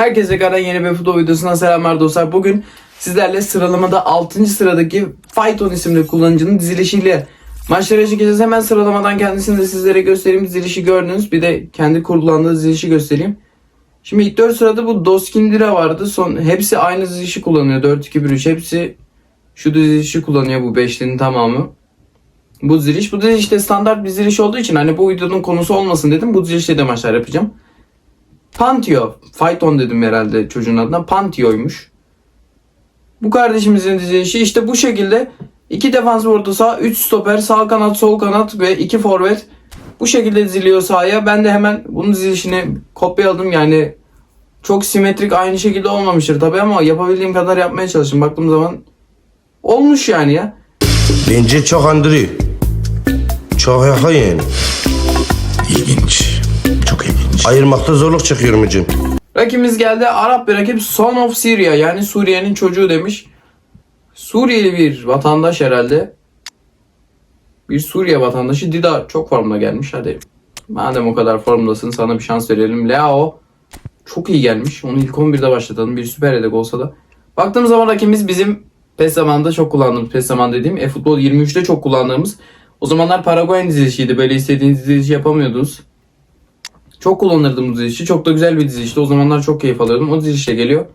Herkese kadar yeni bir futbol videosuna selamlar dostlar. Bugün sizlerle sıralamada 6. sıradaki Fighton isimli kullanıcının dizilişiyle maçlara çekeceğiz. Hemen sıralamadan kendisini de sizlere göstereyim. Dizilişi gördünüz. Bir de kendi kullandığı dizilişi göstereyim. Şimdi ilk 4 sırada bu Doskindira vardı. Son hepsi aynı dizilişi kullanıyor. 4-2-1-3 hepsi şu dizilişi kullanıyor bu beşlinin tamamı. Bu diziliş bu diziliş de standart bir diziliş olduğu için hani bu videonun konusu olmasın dedim. Bu dizilişte de maçlar yapacağım. Pantio. Phaeton dedim herhalde çocuğun adına. Pantio'ymuş. Bu kardeşimizin dizilişi işte bu şekilde. iki defans orta saha, 3 stoper, sağ kanat, sol kanat ve 2 forvet. Bu şekilde diziliyor sahaya. Ben de hemen bunun dizilişini kopyaladım. Yani çok simetrik aynı şekilde olmamıştır tabii ama yapabildiğim kadar yapmaya çalıştım. Baktığım zaman olmuş yani ya. Bence çok andırıyor. Çok yakın. İlginç. Ayırmakta zorluk çekiyorum hocam. Rakibimiz geldi. Arap bir rakip. Son of Syria. Yani Suriye'nin çocuğu demiş. Suriyeli bir vatandaş herhalde. Bir Suriye vatandaşı. Dida çok formda gelmiş. Hadi. Madem o kadar formdasın sana bir şans verelim. Leao çok iyi gelmiş. Onu ilk 11'de başlatalım. Bir süper yedek olsa da. Baktığımız zaman rakibimiz bizim PES zamanında çok kullandığımız PES zaman dediğim e-futbol 23'te çok kullandığımız. O zamanlar Paraguay'ın dizilişiydi. Böyle istediğiniz dizilişi yapamıyordunuz. Çok kullanırdım bu dizilişi. Çok da güzel bir dizilişti. O zamanlar çok keyif alıyordum. O dizilişe geliyor.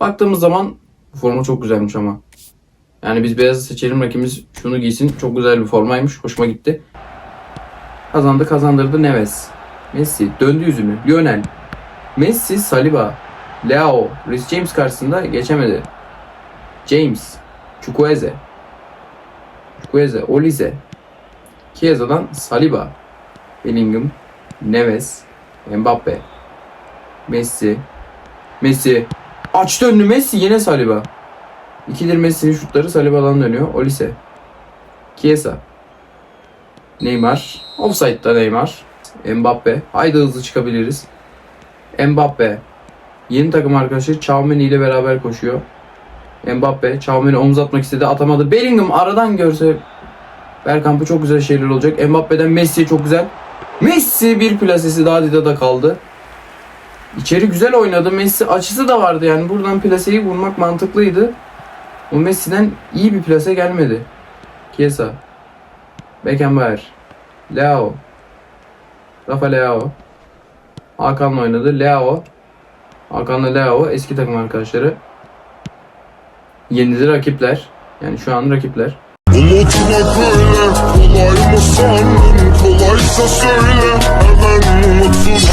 Baktığımız zaman bu forma çok güzelmiş ama. Yani biz beyazı seçelim rakibimiz şunu giysin. Çok güzel bir formaymış. Hoşuma gitti. Kazandı kazandırdı Neves. Messi döndü yüzünü. Lionel. Messi Saliba. Leo. Rhys James karşısında geçemedi. James. Chukwueze. Chukwueze. Olize. Chiesa'dan Saliba. Bellingham. Neves, Mbappe, Messi, Messi, açtı önünü Messi yine Saliba. İkidir Messi'nin şutları Saliba'dan dönüyor. Olise, Chiesa, Neymar, offside'da Neymar, Mbappe, haydi hızlı çıkabiliriz. Mbappe, yeni takım arkadaşı Çaumeni ile beraber koşuyor. Mbappe, Çaumeni omuz atmak istedi atamadı. Bellingham aradan görse Bergkamp'ı çok güzel şeyler olacak. Mbappe'den Messi'ye çok güzel. Messi bir plasesi daha Dida'da kaldı. İçeri güzel oynadı. Messi açısı da vardı yani. Buradan plaseyi vurmak mantıklıydı. O Messi'den iyi bir plase gelmedi. Chiesa. Beckenbauer. Leo. Rafa Leo. Hakan'la oynadı. Leo. Hakan'la Leo eski takım arkadaşları. Yenildi rakipler. Yani şu an rakipler. Unutmak kolay mı sandın kolaysa söyle hemen unutur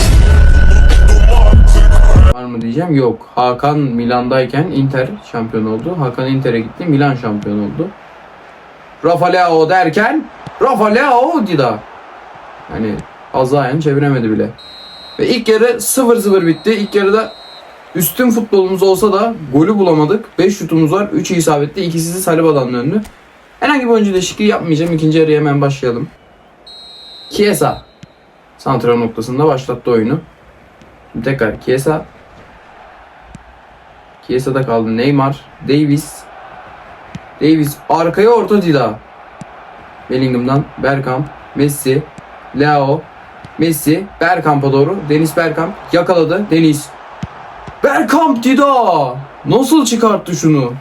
Var mı diyeceğim. Yok. Hakan Milan'dayken Inter şampiyon oldu. Hakan Inter'e gitti. Milan şampiyon oldu. Rafa Leao derken Rafa Leao Dida. Yani Azayan çeviremedi bile. Ve ilk yarı 0-0 bitti. İlk yarıda üstün futbolumuz olsa da golü bulamadık. 5 şutumuz var. 3'ü isabetli. İkisi Saliba'dan döndü. Herhangi bir oyuncu değişikliği yapmayacağım. İkinci yarıya hemen başlayalım. Chiesa. Santral noktasında başlattı oyunu. Şimdi tekrar Chiesa. Chiesa'da kaldı Neymar. Davis. Davis arkaya orta Dida. Bellingham'dan Bergkamp. Messi. Leo. Messi. Bergkamp'a doğru. Deniz Bergkamp yakaladı. Deniz. Bergkamp Dida. Nasıl çıkarttı şunu?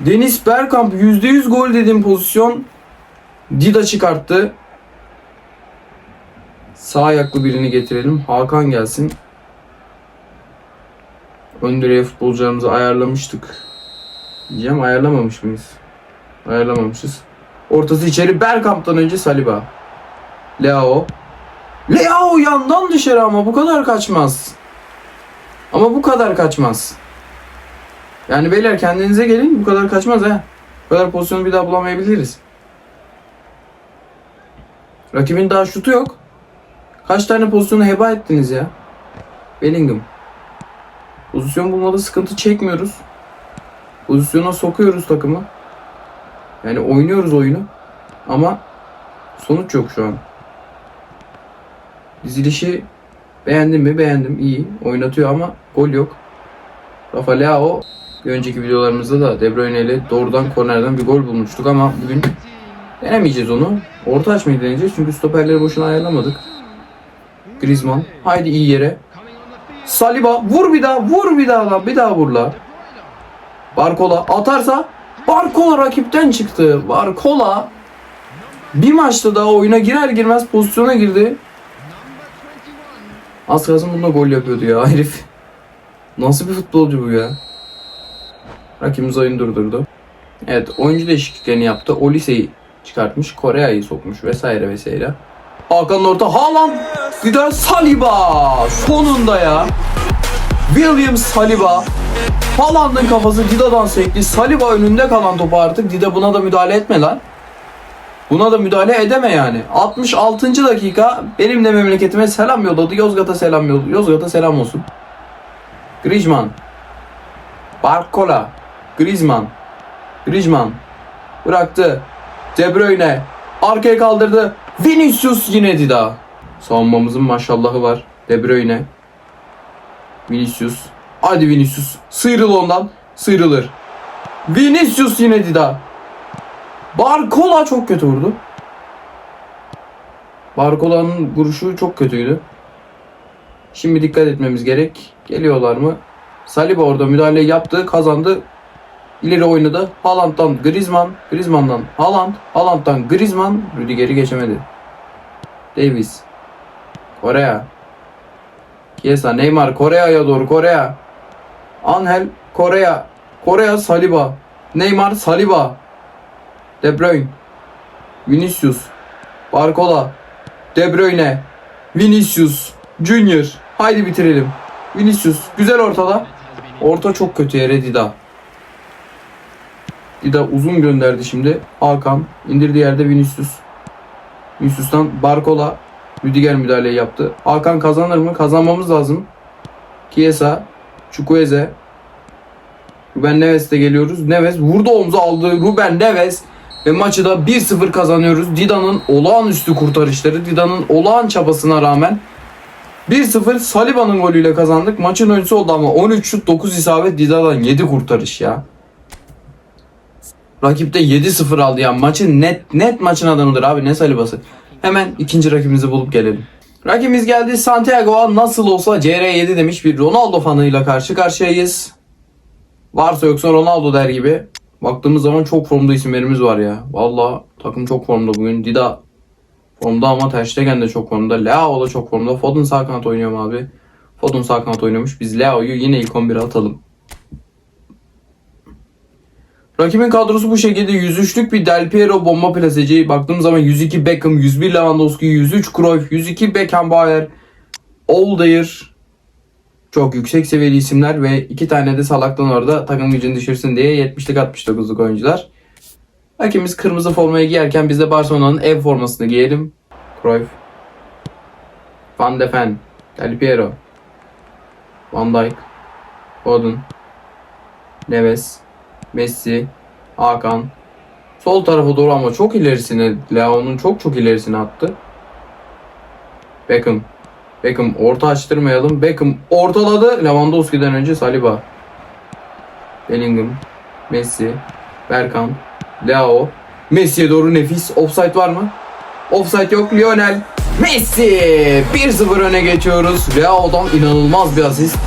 Deniz Bergkamp %100 gol dediğim pozisyon. Dida çıkarttı. Sağ ayaklı birini getirelim. Hakan gelsin. Ön direğe futbolcularımızı ayarlamıştık. Diyeceğim ayarlamamış mıyız? Ayarlamamışız. Ortası içeri Bergkamp'tan önce Saliba. Leo. Leo yandan dışarı ama bu kadar kaçmaz. Ama bu kadar kaçmaz. Yani beyler kendinize gelin bu kadar kaçmaz ha. Bu kadar pozisyonu bir daha bulamayabiliriz. Rakibin daha şutu yok. Kaç tane pozisyonu heba ettiniz ya? Bellingham. Pozisyon bulmada sıkıntı çekmiyoruz. Pozisyona sokuyoruz takımı. Yani oynuyoruz oyunu. Ama sonuç yok şu an. Dizilişi beğendim mi? Beğendim. iyi. Oynatıyor ama gol yok. Rafa Leao bir önceki videolarımızda da De Bruyne ile doğrudan kornerden bir gol bulmuştuk ama bugün denemeyeceğiz onu. Orta açmayı deneyeceğiz çünkü stoperleri boşuna ayarlamadık. Griezmann. Haydi iyi yere. Saliba vur bir daha vur bir daha lan bir daha vur la. Barkola atarsa Barkola rakipten çıktı. Barkola bir maçta daha oyuna girer girmez pozisyona girdi. Az kalsın bunda gol yapıyordu ya herif. Nasıl bir futbolcu bu ya? Rakibimiz oyunu durdurdu. Evet oyuncu değişikliklerini yaptı. Olise'yi çıkartmış. Korea'yı sokmuş vesaire vesaire. Hakan'ın orta Haaland de Saliba sonunda ya. William Saliba Haaland'ın kafası Dida'dan sekti. Saliba önünde kalan topu artık. Dida buna da müdahale etme lan. Buna da müdahale edeme yani. 66. dakika benim de memleketime selam yolladı. Yozgat'a selam yolladı. Yozgat'a selam olsun. Griezmann. Barcola. Griezmann. Griezmann. Bıraktı. De Bruyne. Arkaya kaldırdı. Vinicius yine Dida. Savunmamızın maşallahı var. De Bruyne. Vinicius. Hadi Vinicius. Sıyrıl ondan. Sıyrılır. Vinicius yine Dida. Barcola çok kötü vurdu. Barcola'nın vuruşu çok kötüydü. Şimdi dikkat etmemiz gerek. Geliyorlar mı? Saliba orada müdahale yaptı, kazandı. İleri oynadı. Haaland'dan Griezmann, Griezmann'dan Haaland, Haaland'dan Griezmann, Rüdiger'i geçemedi. Davis. Korea. Chiesa, Neymar, Korea'ya doğru, Korea. Angel, Korea. Korea, Saliba. Neymar, Saliba. De Bruyne. Vinicius. Barcola. De Bruyne. Vinicius. Junior. Haydi bitirelim. Vinicius. Güzel ortada. Orta çok kötü yere Dida. Dida uzun gönderdi şimdi. Hakan. indirdiği yerde Vinicius. Vinicius'tan Barcola. Rüdiger müdahale yaptı. Hakan kazanır mı? Kazanmamız lazım. Chiesa. Chukwueze. Ruben Neves'te geliyoruz. Neves vurdu omza aldı. Ruben Neves ve maçı da 1-0 kazanıyoruz. Dida'nın olağanüstü kurtarışları, Dida'nın olağan çabasına rağmen 1-0 Saliba'nın golüyle kazandık. Maçın oyuncusu oldu ama 13 şut 9 isabet Dida'dan 7 kurtarış ya. Rakipte 7-0 aldı ya. Maçın net net maçın adamıdır abi ne Saliba'sı. Hemen ikinci rakibimizi bulup gelelim. Rakibimiz geldi Santiago'a nasıl olsa CR7 demiş bir Ronaldo fanıyla karşı karşıyayız. Varsa yoksa Ronaldo der gibi. Baktığımız zaman çok formda isimlerimiz var ya. Valla takım çok formda bugün. Dida formda ama Ter Stegen de çok formda. Leao da çok formda. Foden sağ kanat oynuyor abi? Foden sağ kanat oynuyormuş. Biz Leao'yu yine ilk 11'e atalım. Rakibin kadrosu bu şekilde 103'lük bir Del Piero bomba plaseci. Baktığımız zaman 102 Beckham, 101 Lewandowski, 103 Cruyff, 102 Beckenbauer, Oldair, çok yüksek seviyeli isimler ve iki tane de salaktan orada takım gücünü düşürsün diye 70'lik 69'luk oyuncular. Rakibimiz kırmızı formayı giyerken biz de Barcelona'nın ev formasını giyelim. Cruyff. Van de Ven. Del Piero. Van Dijk. Foden. Neves. Messi. Hakan. Sol tarafa doğru ama çok ilerisine Leao'nun çok çok ilerisine attı. Beckham. Beckham orta açtırmayalım. Beckham ortaladı. Lewandowski'den önce Saliba. Bellingham. Messi. Berkan. Leo. Messi'ye doğru nefis. Offside var mı? Offside yok. Lionel. Messi. 1-0 öne geçiyoruz. Leao'dan inanılmaz bir asist.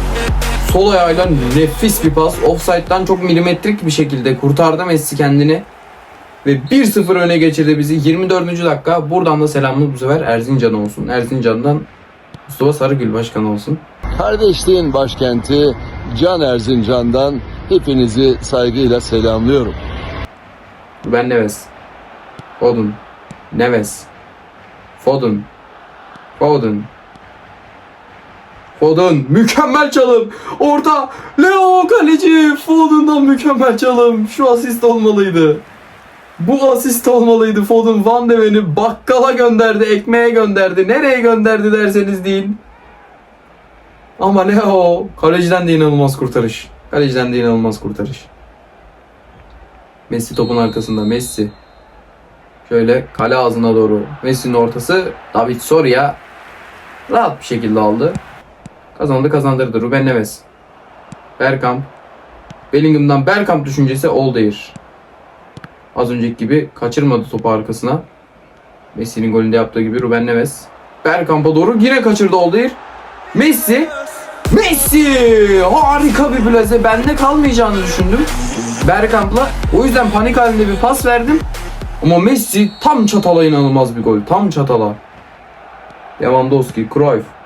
Sol ayağıyla nefis bir pas. Offside'dan çok milimetrik bir şekilde kurtardı Messi kendini. Ve 1-0 öne geçirdi bizi. 24. dakika. Buradan da selamlı bu sefer Erzincan olsun. Erzincan'dan Mustafa Sarıgül Başkan olsun. Kardeşliğin başkenti Can Erzincan'dan hepinizi saygıyla selamlıyorum. Ben Neves. Foden. Neves. Foden. Foden. Foden. Mükemmel çalım. Orta. Leo kaleci. Foden'dan mükemmel çalım. Şu asist olmalıydı. Bu asist olmalıydı. Foden Van de Ven'i bakkala gönderdi. Ekmeğe gönderdi. Nereye gönderdi derseniz deyin. Ama Leo. Kaleciden de inanılmaz kurtarış. Kaleciden de inanılmaz kurtarış. Messi topun arkasında. Messi. Şöyle kale ağzına doğru. Messi'nin ortası. David Soria rahat bir şekilde aldı. Kazandı kazandırdı. Ruben Neves. Bergkamp. Bellingham'dan Bergkamp düşüncesi Oldair. Az önceki gibi kaçırmadı topu arkasına. Messi'nin golünde yaptığı gibi Ruben Neves. Bergkamp'a doğru yine kaçırdı Oldair. Messi Messi! Harika bir plase. Bende kalmayacağını düşündüm. Bergkamp'la. O yüzden panik halinde bir pas verdim. Ama Messi tam çatala inanılmaz bir gol. Tam çatala. Lewandowski, Cruyff.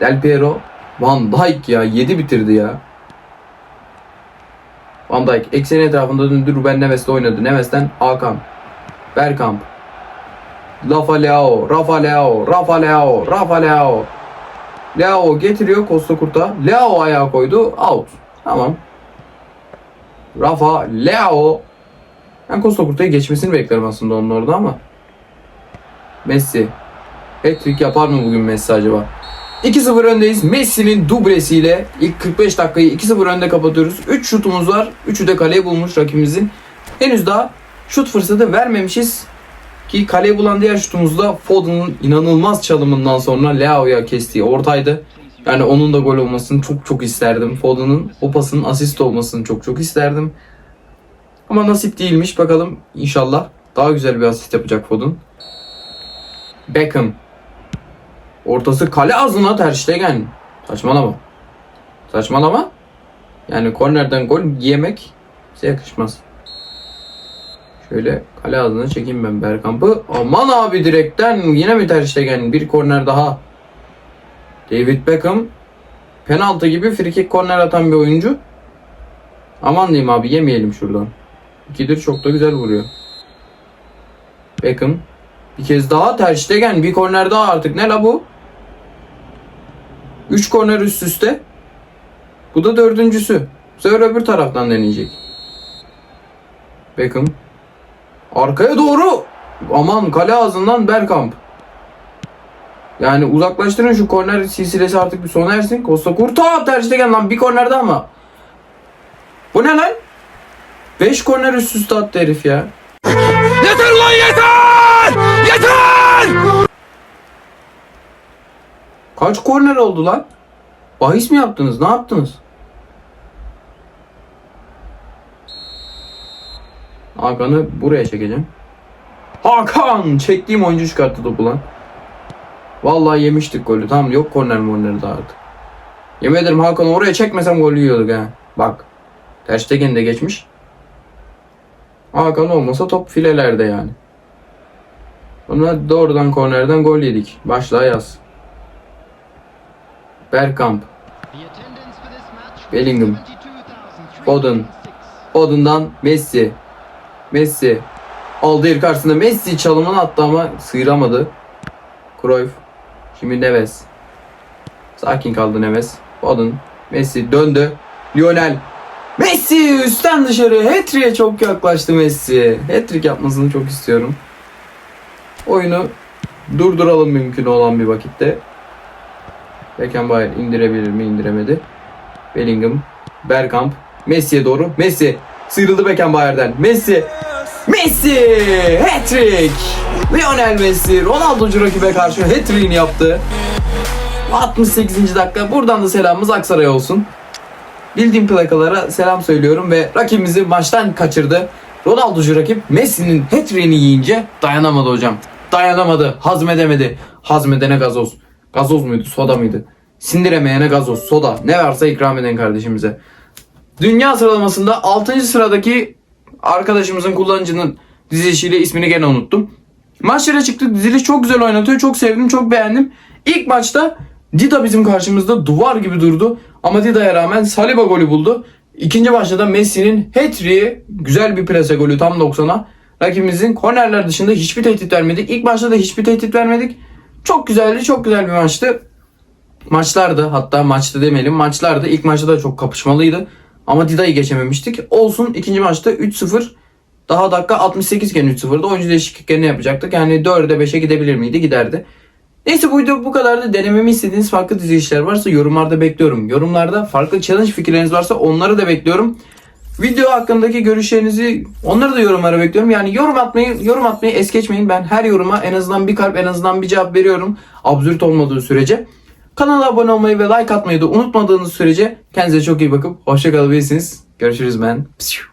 Del Piero. Van Dijk ya. 7 bitirdi ya. Van Dijk ekseni etrafında döndü. Ruben Neves'le oynadı. Neves'ten Hakan. Bergkamp. Rafa Leao, Rafa Leao, Rafa Leao, Rafa Leao. Leao getiriyor Costa Kurt'a. Leao ayağa koydu. Out. Tamam. Rafa Leao. Ben Costa Kurta'yı geçmesini beklerim aslında onun orada ama. Messi. Hat-trick yapar mı bugün Messi acaba? 2-0 öndeyiz. Messi'nin dublesiyle ilk 45 dakikayı 2-0 önde kapatıyoruz. 3 şutumuz var. 3'ü de kaleye bulmuş rakibimizin. Henüz daha şut fırsatı vermemişiz. Ki kaleyi bulan diğer şutumuzda Foden'ın inanılmaz çalımından sonra Leao'ya kestiği ortaydı. Yani onun da gol olmasını çok çok isterdim. Foden'ın o pasının asist olmasını çok çok isterdim. Ama nasip değilmiş. Bakalım inşallah daha güzel bir asist yapacak Foden. Beckham. Ortası kale ağzına Ter Stegen. Saçmalama. Saçmalama. Yani kornerden gol yemek bize yakışmaz. Şöyle kale ağzına çekeyim ben Bergkamp'ı. Aman abi direkten yine mi Ter Stegen? Bir korner daha. David Beckham. Penaltı gibi frikik korner atan bir oyuncu. Aman diyeyim abi yemeyelim şuradan. İkidir çok da güzel vuruyor. Beckham. Bir kez daha Ter Stegen. Bir korner daha artık. Ne la bu? 3 korner üst üste. Bu da dördüncüsü. Sefer öbür taraftan deneyecek. Beckham. Arkaya doğru. Aman kale ağzından Bergkamp. Yani uzaklaştırın şu korner silsilesi artık bir sona ersin. Costa Kurta Ter Stegen lan bir kornerde ama. Bu ne lan? 5 korner üst üste attı herif ya. Yeter ulan yeter! Yeter! Kaç korner oldu lan? Bahis mi yaptınız? Ne yaptınız? Hakan'ı buraya çekeceğim. Hakan! Çektiğim oyuncu çıkarttı topu lan. Vallahi yemiştik golü. Tamam yok korner morneri daha artık. Yemin ederim Hakan'ı oraya çekmesem gol yiyorduk ha. Bak. Ter Stegen de geçmiş. Hakan olmasa top filelerde yani. Sonra doğrudan kornerden gol yedik. Başlığa yaz. Bergkamp. Bellingham. Foden. Foden'dan Messi. Messi. Aldığı karşısında Messi çalımını attı ama sıyıramadı. Cruyff. Şimdi Neves. Sakin kaldı Neves. Foden. Messi döndü. Lionel. Messi üstten dışarı. Hat-trick'e çok yaklaştı Messi. Hat-trick yapmasını çok istiyorum. Oyunu durduralım mümkün olan bir vakitte. Beckenbauer indirebilir mi? indiremedi. Bellingham, Bergkamp, Messi'ye doğru. Messi sıyrıldı Beckenbauer'den. Messi, Messi, hat-trick. Lionel Messi, Ronaldo'cu rakibe karşı hat-trick'ini yaptı. 68. dakika. Buradan da selamımız Aksaray'a olsun. Bildiğim plakalara selam söylüyorum ve rakibimizi maçtan kaçırdı. Ronaldo'cu rakip Messi'nin hat-trick'ini yiyince dayanamadı hocam. Dayanamadı, hazmedemedi. Hazmedene gazoz. Gazoz muydu, soda mıydı? Sindiremeyene gazoz, soda. Ne varsa ikram eden kardeşimize. Dünya sıralamasında 6. sıradaki arkadaşımızın kullanıcının dizilişiyle ismini gene unuttum. Maçlara çıktık. Diziliş çok güzel oynatıyor. Çok sevdim, çok beğendim. İlk maçta Dida bizim karşımızda duvar gibi durdu. Ama Dida'ya rağmen Saliba golü buldu. İkinci maçta da Messi'nin hat-trick'i güzel bir plase golü tam 90'a. Rakibimizin kornerler dışında hiçbir tehdit vermedik. İlk maçta da hiçbir tehdit vermedik. Çok güzeldi, çok güzel bir maçtı. Maçlardı hatta maçta demeyelim maçlardı. İlk maçta da çok kapışmalıydı. Ama Dida'yı geçememiştik. Olsun ikinci maçta 3-0 daha dakika 68 iken 3-0'da oyuncu değişikliklerini yapacaktık. Yani 4'e 5'e gidebilir miydi? Giderdi. Neyse bu video bu kadardı. Denememi istediğiniz farklı dizi işler varsa yorumlarda bekliyorum. Yorumlarda farklı challenge fikirleriniz varsa onları da bekliyorum. Video hakkındaki görüşlerinizi onları da yorumlara bekliyorum. Yani yorum atmayı yorum atmayı es geçmeyin. Ben her yoruma en azından bir kalp en azından bir cevap veriyorum. Absürt olmadığı sürece. Kanala abone olmayı ve like atmayı da unutmadığınız sürece kendinize çok iyi bakıp hoşça kalabilirsiniz. Görüşürüz ben. Psiu.